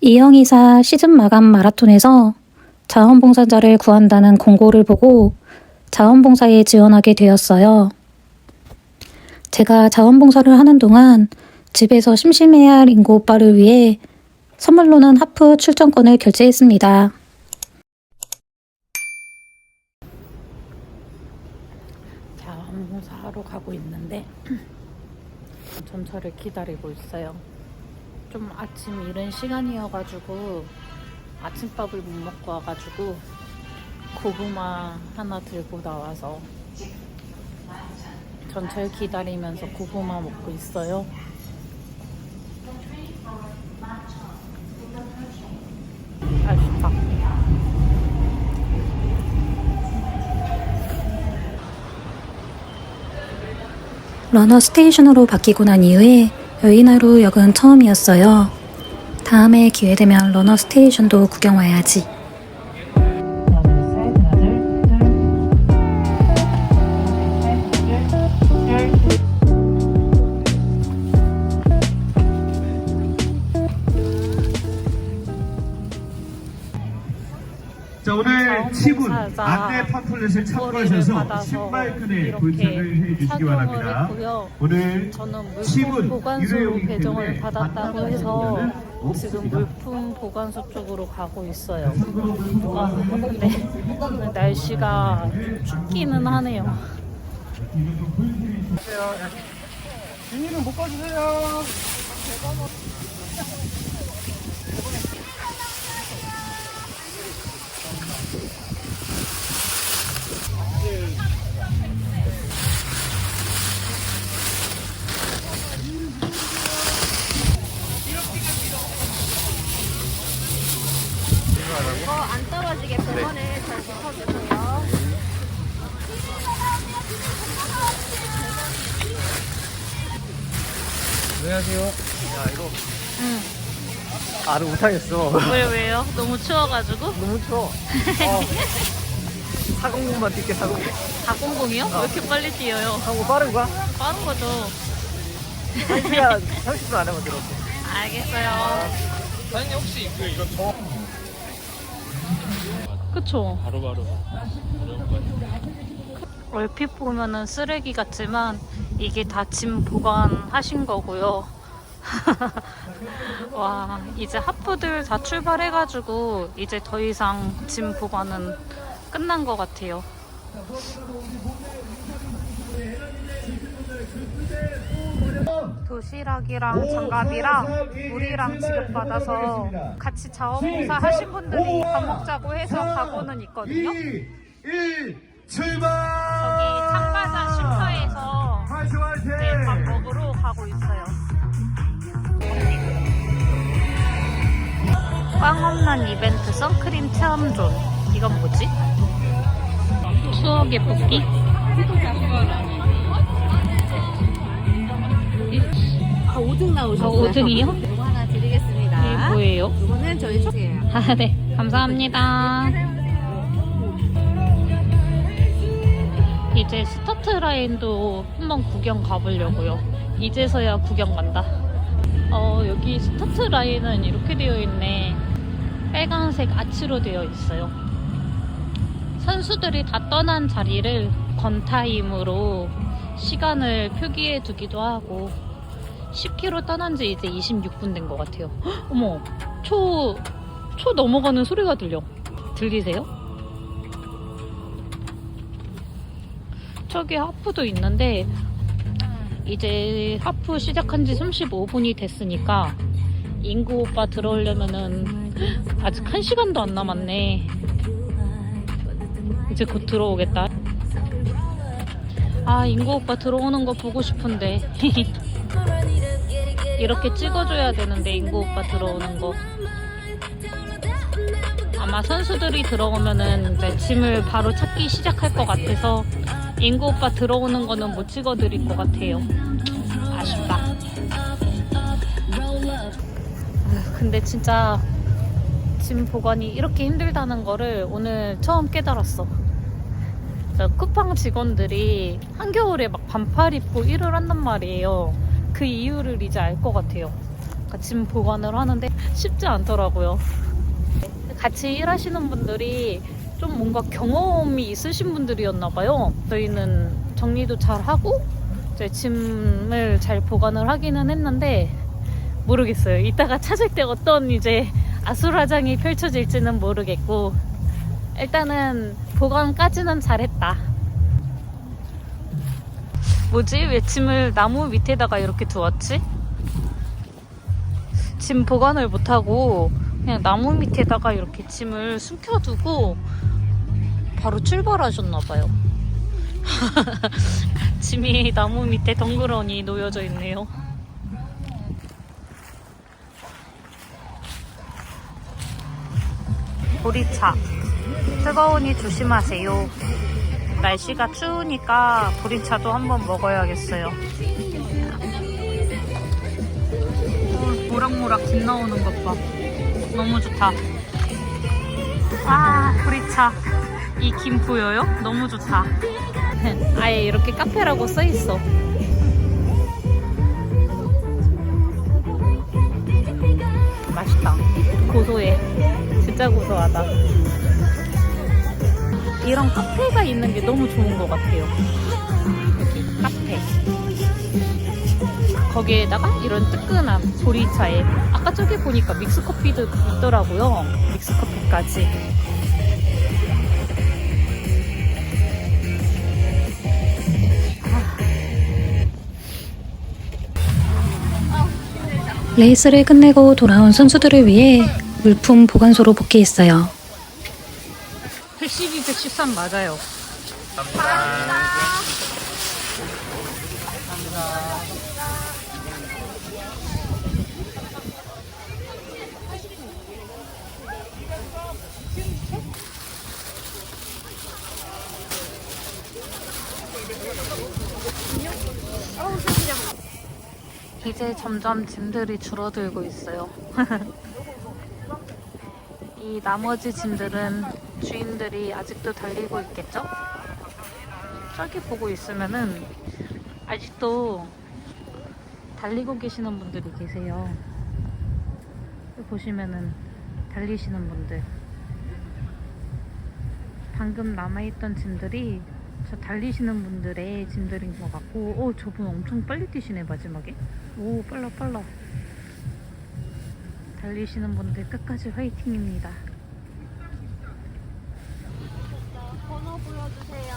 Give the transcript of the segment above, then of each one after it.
이영이사 시즌 마감 마라톤에서 자원봉사자를 구한다는 공고를 보고 자원봉사에 지원하게 되었어요. 제가 자원봉사를 하는 동안 집에서 심심해야 할 인고 오빠를 위해 선물로는 하프 출전권을 결제했습니다. 자원봉사하러 가고 있는데 전철을 기다리고 있어요. 좀 아침 이른 시간이어가지고 아침밥을 못 먹고 와가지고 고구마 하나 들고 나와서 전철 기다리면서 고구마 먹고 있어요. 러너 스테이션으로 바뀌고 난 이후에 여의나루 역은 처음이었어요. 다음에 기회 되면 러너 스테이션도 구경 와야지. 자 오늘 치분 안내 팜플렛을 참고하셔서 받아서 신발끈에 이렇게 도착을 해주시기 바랍니다. 했고요. 오늘 저는 물품 치분 보관소로 일회용이기 배정을 받았다고 해서 지금. 물품 보관소 쪽으로 가고 있어요. 아, 근데 오늘 날씨가 좀 춥기는 하네요. 비닐은 못 꺼주세요. 떨어지게 복원을 잘 붙여주세요. 안녕하세요. 야 이거 응. 말을 못하겠어. 왜 왜요? 너무 추워가지고? 너무 추워. 어. 사공공만 뛸게 사공공. 400이요? 왜 이렇게 빨리 뛰어요? 사공공 빠른 거야? 빠른 거죠. 1시간 30분 안에 만들었어. 알겠어요. 사장님 혹시 그 이거 저 그쵸? 바로바로 얼핏 보면은 쓰레기 같지만 이게 다 짐 보관하신 거고요. 와, 이제 하프들 다 출발해가지고 이제 더 이상 짐 보관은 끝난 것 같아요. 도시락이랑 장갑이랑 물이랑 지급받아서 같이 자원봉사 하신 분들이 밥 먹자고 해서 가고는 있거든요. 2, 1, 출발! 저기 참가자 쉼터에서! 이제 밥 먹으러 가고 있어요. 꽝 없는 이벤트 선크림 체험존. 이건 뭐지? 추억의 뽑기? 아, 5등 아, 나오셨어요. 5등이요? 이거 하나 드리겠습니다. 뭐예요? 이거는 저희 쇼예요. 아, 네. 감사합니다. 이제 스타트 라인도 한번 구경 가보려고요. 이제서야 구경 간다. 어, 여기 스타트 라인은 이렇게 되어 있네. 빨간색 아치로 되어 있어요. 선수들이 다 떠난 자리를 건타임으로 시간을 표기해 두기도 하고 10km 떠난 지 이제 26분 된 것 같아요. 헉, 어머, 초, 초 넘어가는 소리가 들려. 들리세요? 저기 하프도 있는데, 이제 하프 시작한 지 35분이 됐으니까, 인구 오빠 들어오려면은, 아직 1시간도 안 남았네. 이제 곧 들어오겠다. 아, 인구 오빠 들어오는 거 보고 싶은데. 이렇게 찍어줘야 되는데, 인구 오빠 들어오는 거. 아마 선수들이 들어오면은 이제 짐을 바로 찾기 시작할 것 같아서 인구 오빠 들어오는 거는 못 찍어드릴 것 같아요. 아쉽다. 근데 진짜 짐 보관이 이렇게 힘들다는 거를 오늘 처음 깨달았어. 저 쿠팡 직원들이 한겨울에 막 반팔 입고 일을 한단 말이에요. 그 이유를 이제 알 것 같아요. 짐 보관을 하는데 쉽지 않더라고요. 같이 일하시는 분들이 좀 뭔가 경험이 있으신 분들이었나 봐요. 저희는 정리도 잘 하고 이제 짐을 잘 보관을 하기는 했는데 모르겠어요. 이따가 찾을 때 어떤 이제 아수라장이 펼쳐질지는 모르겠고 일단은 보관까지는 잘했다. 뭐지? 왜 짐을 나무 밑에다가 이렇게 두었지? 짐 보관을 못하고 그냥 나무 밑에다가 이렇게 짐을 숨겨두고 바로 출발하셨나봐요. 짐이 나무 밑에 덩그러니 놓여져 있네요. 보리차. 뜨거우니 조심하세요. 날씨가 추우니까 보리차도 한번 먹어야겠어요. 어, 모락모락 김 나오는 것 봐. 너무 좋다. 아, 보리차. 이 김 보여요? 너무 좋다. 아예 이렇게 카페라고 써 있어. 맛있다. 고소해. 진짜 고소하다. 이런 카페가 있는 게 너무 좋은 것 같아요. 여기 카페. 거기에다가 이런 뜨끈한 보리차에 아까 저기 보니까 믹스커피도 있더라고요. 믹스커피까지. 레이스를 끝내고 돌아온 선수들을 위해 물품 보관소로 복귀했어요. 112, 113 맞아요. 이제 점점 짐들이 줄어들고 있어요. 이 나머지 짐들은 주인들이 아직도 달리고 있겠죠? 저기 보고 있으면은 아직도 달리고 계시는 분들이 계세요. 보시면은 달리시는 분들. 방금 남아있던 짐들이 저 달리시는 분들의 짐들인 것 같고, 오, 저분 엄청 빨리 뛰시네, 마지막에. 오, 빨라, 빨라. 달리시는 분들 끝까지 화이팅입니다. 번호 보여주세요.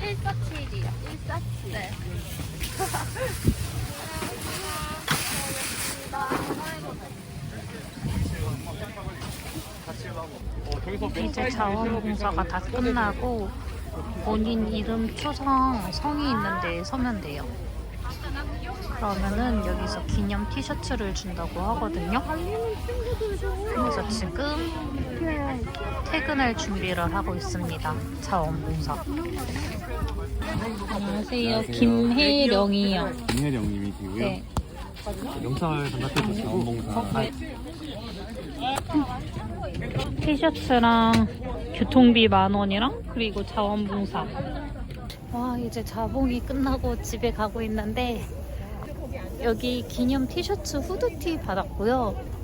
147이요. 147. 네. 이제 자원봉사가 다 끝나고 본인 이름 표성 성이 있는데 서면 돼요. 그러면은 여기서 기념 티셔츠를 준다고 하거든요. 그래서 지금 퇴근할 준비를 하고 있습니다. 자원봉사. 안녕하세요. 김혜령이요. 김혜령 님이시고요. 네. 영상을 담당해 주시고 원봉사 티셔츠랑 교통비 만 원이랑 그리고 자원봉사. 와 이제 자봉이 끝나고 집에 가고 있는데 여기 기념 티셔츠 후드티 받았고요.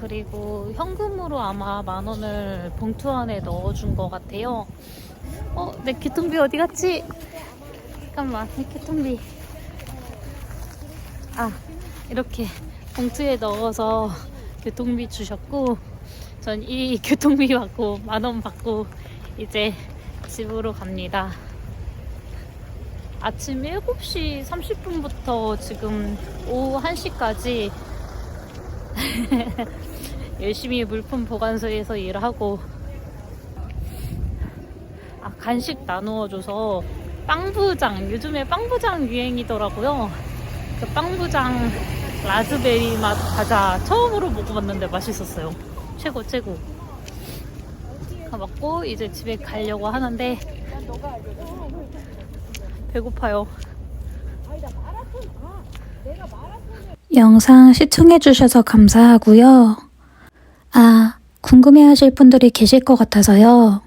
그리고 현금으로 아마 만 원을 봉투 안에 넣어준 것 같아요. 어, 내 교통비 어디 갔지? 잠깐만, 내 교통비. 아, 이렇게 봉투에 넣어서 교통비 주셨고, 전 이 교통비 받고 만 원 받고 이제 집으로 갑니다. 아침 7시 30분부터 지금 오후 1시까지 열심히 물품 보관소에서 일하고 아, 간식 나누어줘서 빵부장 요즘에 빵부장 유행이더라고요. 그 빵부장 라즈베리 맛 과자 처음으로 먹어봤는데 맛있었어요. 최고 최고. 다 먹고 이제 집에 가려고 하는데 배고파요. 영상 시청해주셔서 감사하고요. 아, 궁금해하실 분들이 계실 것 같아서요.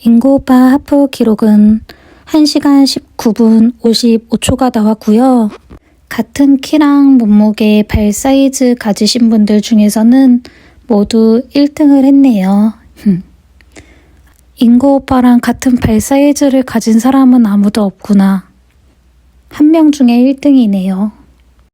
인고오빠 하프 기록은 1시간 19분 55초가 나왔고요. 같은 키랑 몸무게, 발 사이즈 가지신 분들 중에서는 모두 1등을 했네요. 인고 오빠랑 같은 발 사이즈를 가진 사람은 아무도 없구나. 한 명 중에 1등이네요.